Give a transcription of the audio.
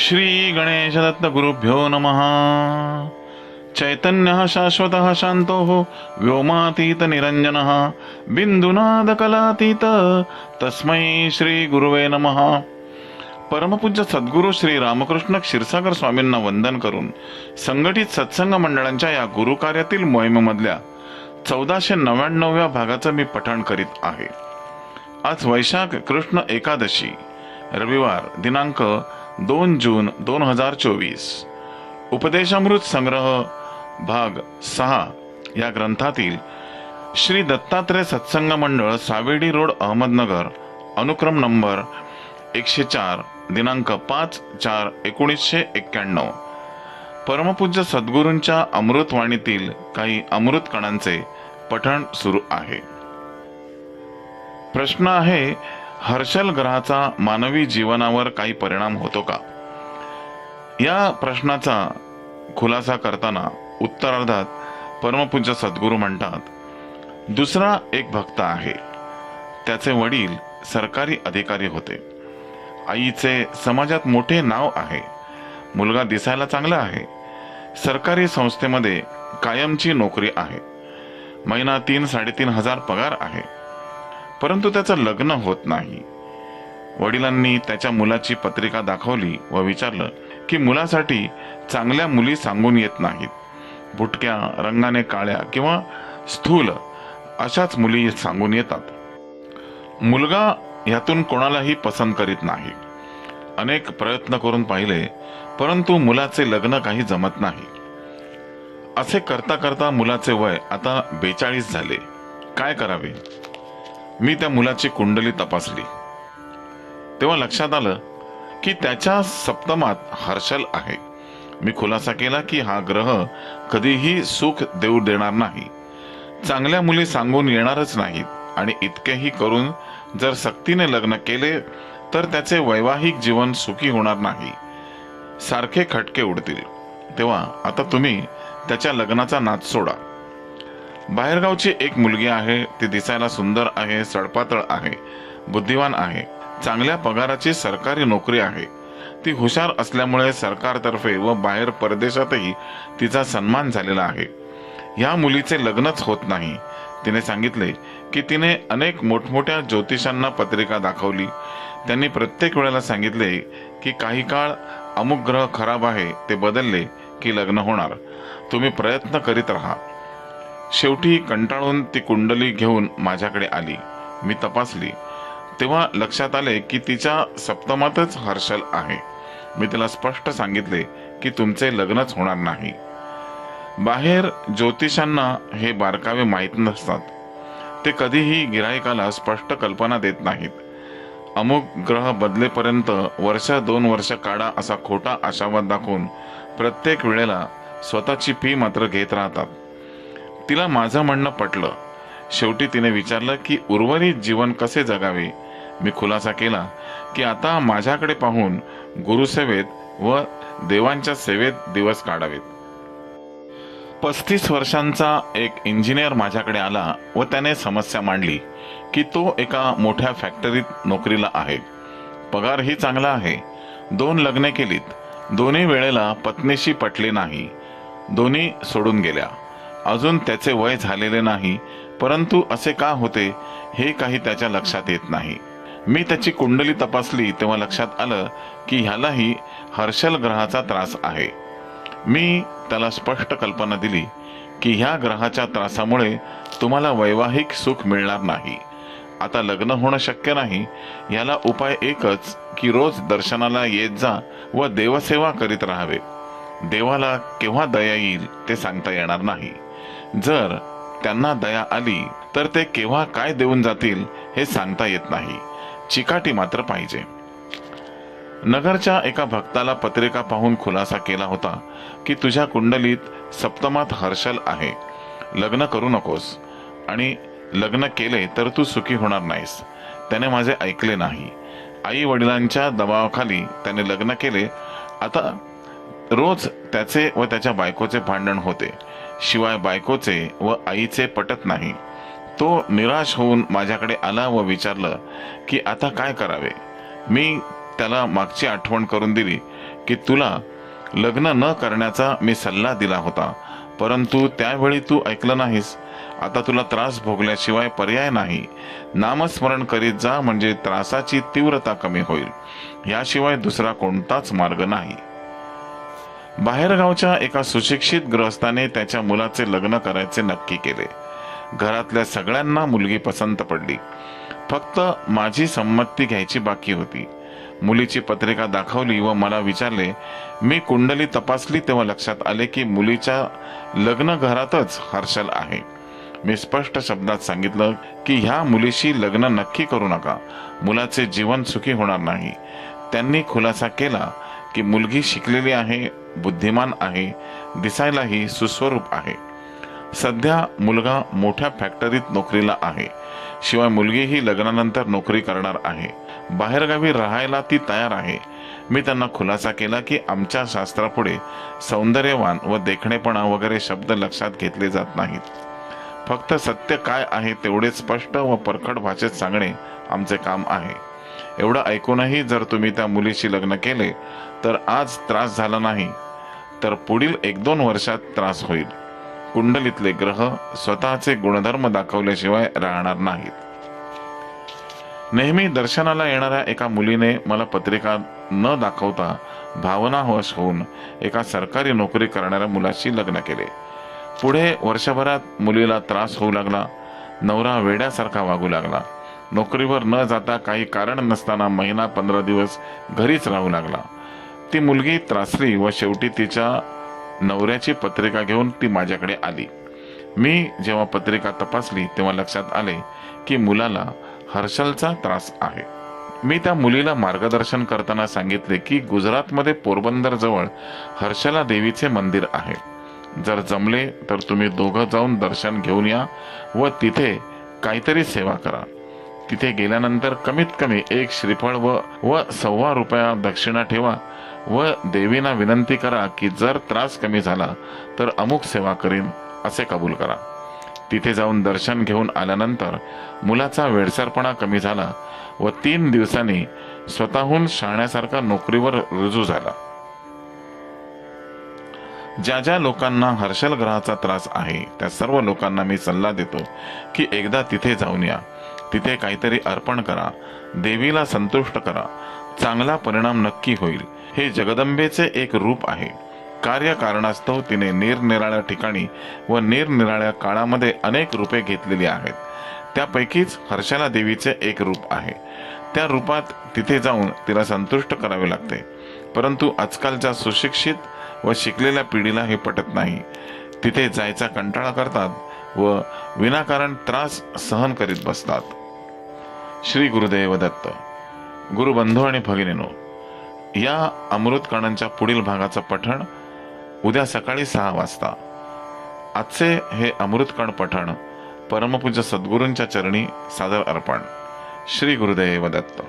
श्री गणेशदत्त गुरुभ्यो नमः। चैतन्यः शाश्वतः शान्तो व्योमातीत निरञ्जनः बिन्दुनादकलातीत। तस्मै श्री गुरुवे नमः। परमपूज्य सद्गुरू श्री रामकृष्ण क्षीरसागर स्वामींना वंदन करून संघटित सत्संग मंडळांच्या या गुरुकार्यातील मोहिमेमधल्या चौदाशे नव्याण्णव्या भागाचं मी पठण करीत आहे. आज वैशाख कृष्ण एकादशी रविवार दिनांक दोन जून दोन हजार चोवीस. उपदेशामृत संग्रह भाग सहा या ग्रंथातील श्री दत्तात्रय सत्संग मंडळ सावेडी रोड अहमदनगर अनुक्रम नंबर एकशे चार दिनांक पाच चार एकोणीसशे एक्क्याण्णव. परमपूज्य सद्गुरूंच्या अमृतवाणीतील काही अमृत कणांचे पठण सुरू आहे. प्रश्न आहे हर्षल ग्रहाचा मानवी जीवनावर काही परिणाम होतो का? या प्रश्नाचा खुलासा करताना उत्तरार्धात परमपूज्य सद्गुरू म्हणतात दुसरा एक भक्त आहे. त्याचे वडील सरकारी अधिकारी होते. आईचे समाजात मोठे नाव आहे. मुलगा दिसायला चांगला आहे. सरकारी संस्थेमध्ये कायमची नोकरी आहे. महिना तीन साडेतीन हजार पगार आहे. परंतु त्याचं लग्न होत नाही. वडिलांनी त्याच्या मुलाची पत्रिका दाखवली व विचारलं की मुलासाठी चांगल्या मुली सांगून येत नाहीत. बुटक्या रंगाने काळ्या किंवा स्थूल अशाच मुली सांगून येतात. मुलगा ह्यातून कोणालाही पसंत करीत नाही. अनेक प्रयत्न करून पाहिले परंतु मुलाचे लग्न काही जमत नाही. असे करता करता मुलाचे वय आता बेचाळीस झाले. काय करावे? मी त्या मुलाची कुंडली तपासली. तेव्हा लक्षात आलं की त्याच्या सप्तमात हर्षल आहे. मी खुलासा केला की हा ग्रह कधीही सुख देऊ देणार नाही. चांगल्या मुली सांगून येणारच नाहीत आणि इतकेही करून जर सक्तीने लग्न केले तर त्याचे वैवाहिक जीवन सुखी होणार नाही. सारखे खटके उडतील. तेव्हा आता तुम्ही त्याच्या लग्नाचा नाच सोडा. बाहेरगावची एक मुलगी आहे ती दिसायला सुंदर आहे सडपातळ आहे बुद्धिवान आहे चांगल्या पगाराची सरकारी नोकरी आहे. ती हुशार असल्यामुळे सरकारतर्फे व बाहेर परदेशातही तिचा सन्मान झालेला आहे. या मुलीचे लग्नच होत नाही. तिने सांगितले की तिने अनेक मोठमोठ्या ज्योतिषांना पत्रिका दाखवली. त्यांनी प्रत्येक वेळेला सांगितले की काही काळ अमुक ग्रह खराब आहे ते बदलले की लग्न होणार. तुम्ही प्रयत्न करीत राहा. शेवटी कंटाळून ती कुंडली घेऊन माझ्याकडे आली. मी तपासली. तेव्हा लक्षात आले की तिच्या सप्तमातच हर्षल आहे. मी तिला स्पष्ट सांगितले की तुमचे लग्नच होणार नाही. बाहेर ज्योतिषांना हे बारकावे माहीत नसतात. ते कधीही गिरायकाला स्पष्ट कल्पना देत नाहीत. अमुक ग्रह बदलेपर्यंत वर्ष दोन वर्ष काढा असा खोटा आशावाद दाखवून प्रत्येक वेळेला स्वतःची फी मात्र घेत राहतात. तिला माझं म्हणणं पटलं. शेवटी तिने विचारलं की उर्वरित जीवन कसे जगावे? मी खुलासा केला की आता माझ्याकडे पाहून गुरुसेवेत व देवांच्या सेवेत दिवस काढावेत. पस्तीस वर्षांचा एक इंजिनियर माझ्याकडे आला व त्याने समस्या मांडली की तो एका मोठ्या फॅक्टरीत नोकरीला आहे. पगारही चांगला आहे. दोन लग्ने केलीत. दोन्ही वेळेला पत्नीशी पटली नाही. दोन्ही सोडून गेल्या. अजून त्याचे वय झालेले नाही परंतु असे का होते हे काही त्याच्या लक्षात येत नाही. मी त्याची कुंडली तपासली तेव्हा लक्षात आलं की ह्यालाही हर्षल ग्रहाचा त्रास आहे. मी त्याला स्पष्ट कल्पना दिली की ह्या ग्रहाच्या त्रासामुळे तुम्हाला वैवाहिक सुख मिळणार नाही. आता लग्न होणं शक्य नाही याला उपाय एकच की रोज दर्शनाला येत जा व देवसेवा करीत राहावे. देवाला केव्हा दया येईल ते सांगता येणार नाही. जर त्यांना दया आली तर ते केव्हा काय देऊन जातील हे सांगता येत नाही. चिकाटी मात्र पाहिजे. नगरच्या एका भक्ताला पत्रिका पाहून खुलासा केला होता की तुझ्या कुंडलीत सप्तमात हर्षल आहे. लग्न करू नकोस. आणि लग्न केले तर तू सुखी होणार नाहीस. त्याने माझे ऐकले नाही. आई वडिलांच्या दबावाखाली त्याने लग्न केले. आता रोज त्याचे व त्याच्या बायकोचे भांडण होते. शिवाय बायकोचे व आईचे पटत नाही. तो निराश होऊन माझ्याकडे आला व विचारलं की आता काय करावे? मी त्याला मागची आठवण करून दिली की तुला लग्न न करण्याचा मी सल्ला दिला होता परंतु त्यावेळी तू ऐकलं नाहीस. आता तुला त्रास भोगल्याशिवाय पर्याय नाही. नामस्मरण करीत जा म्हणजे त्रासाची तीव्रता कमी होईल. याशिवाय दुसरा कोणताच मार्ग नाही. बाहेरगावच्या एका सुशिक्षित गृहस्थाने त्याच्या मुलाचे लग्न करायचे नक्की केले. घरातल्या सगळ्यांना मुलगी पसंत पडली. फक्त माझी संमती घ्यायची बाकी होती. मुलीची पत्रिका दाखवली व मला विचारले मी कुंडली तपासली तेव्हा लक्षात आले की मुलीच्या लग्न घरातच हर्षल आहे. मी स्पष्ट शब्दात सांगितलं की ह्या मुलीशी लग्न नक्की करू नका. मुलाचे जीवन सुखी होणार नाही. त्यांनी खुलासा केला की मुलगी शिकलेली आहे बुद्धिमान आहे दिसायलाही सुस्वरूप आहे. सध्या मुलगा मोठ्या फॅक्टरीत नोकरीला आहे. शिवाय मुलगीही लग्नानंतर नोकरी करणार आहे. बाहेरगावी राहायला ती तयार आहे. मी त्यांना खुलासा केला की आमच्या शास्त्रापुढे सौंदर्यवान व देखणेपणा वगैरे शब्द लक्षात घेतले जात नाहीत. फक्त सत्य काय आहे तेवढे स्पष्ट व परखड भाषेत सांगणे आमचे काम आहे. एवढं ऐकूनही जर तुम्ही त्या मुलीशी लग्न केले तर आज त्रास झाला नाही. तर पुढील एक दोन वर्षात त्रास होईल. कुंडलीतले ग्रह स्वतःचे गुणधर्म दाखवल्याशिवाय राहणार नाहीत. नेहमी दर्शनाला येणाऱ्या एका मुलीने मला पत्रिका न दाखवता भावनावश होऊन एका सरकारी नोकरी करणाऱ्या मुलाशी लग्न केले. पुढे वर्षभरात मुलीला त्रास होऊ लागला नवरा वेड्यासारखा वागू लागला. नोकरीवर न जाता काही कारण नसताना महिना पंधरा दिवस घरीच राहू लागला. ती मुलगी त्रासली व शेवटी तिच्या नवऱ्याची पत्रिका घेऊन ती माझ्याकडे आली. मी जेव्हा पत्रिका तपासली तेव्हा लक्षात आले की मुलाला हर्षलचा त्रास आहे. मी त्या मुलीला मार्गदर्शन करताना सांगितले की गुजरातमध्ये पोरबंदर जवळ हर्षला देवीचे मंदिर आहे. जर जमले तर तुम्ही दोघं जाऊन दर्शन घेऊन या व तिथे काहीतरी सेवा करा. तिथे गेल्यानंतर कमीत कमी एक श्रीफळ व व सव्वा रुपया दक्षिणा ठेवा व देवीना विनंती करा की जर त्रास कमी झाला तर अमुक सेवा करीन असे कबूल करा. तिथे जाऊन दर्शन घेऊन आल्यानंतर मुलाचा वेडसरपणा कमी झाला व तीन दिवसांनी स्वतःहून शाण्यासारखा नोकरीवर रुजू झाला. ज्या ज्या लोकांना हर्षल ग्रहाचा त्रास आहे त्या सर्व लोकांना मी सल्ला देतो की एकदा तिथे जाऊन या. तिथे काहीतरी अर्पण करा. देवीला संतुष्ट करा. चांगला परिणाम नक्की होईल. हे जगदंबेचे एक रूप आहे. कार्यकारणास्तव तिने निरनिराळ्या ठिकाणी व निरनिराळ्या काळामध्ये अनेक रूपे घेतलेली आहेत. त्यापैकीच हर्षला देवीचे एक रूप आहे. त्या रूपात तिथे जाऊन तिला संतुष्ट करावे लागते. परंतु आजकालच्या सुशिक्षित व शिकलेल्या पिढीला हे पटत नाही. तिथे जायचा कंटाळा करतात व विनाकारण त्रास सहन करीत बसतात. श्री गुरुदेव दत्त गुरुबंधू आणि भगिनीनो या अमृतकणांच्या पुढील भागाचं पठण उद्या सकाळी सहा वाजता. आजचे हे अमृतकण पठण परमपूज्य सद्गुरूंच्या चरणी सादर अर्पण. श्री गुरुदेव दत्त.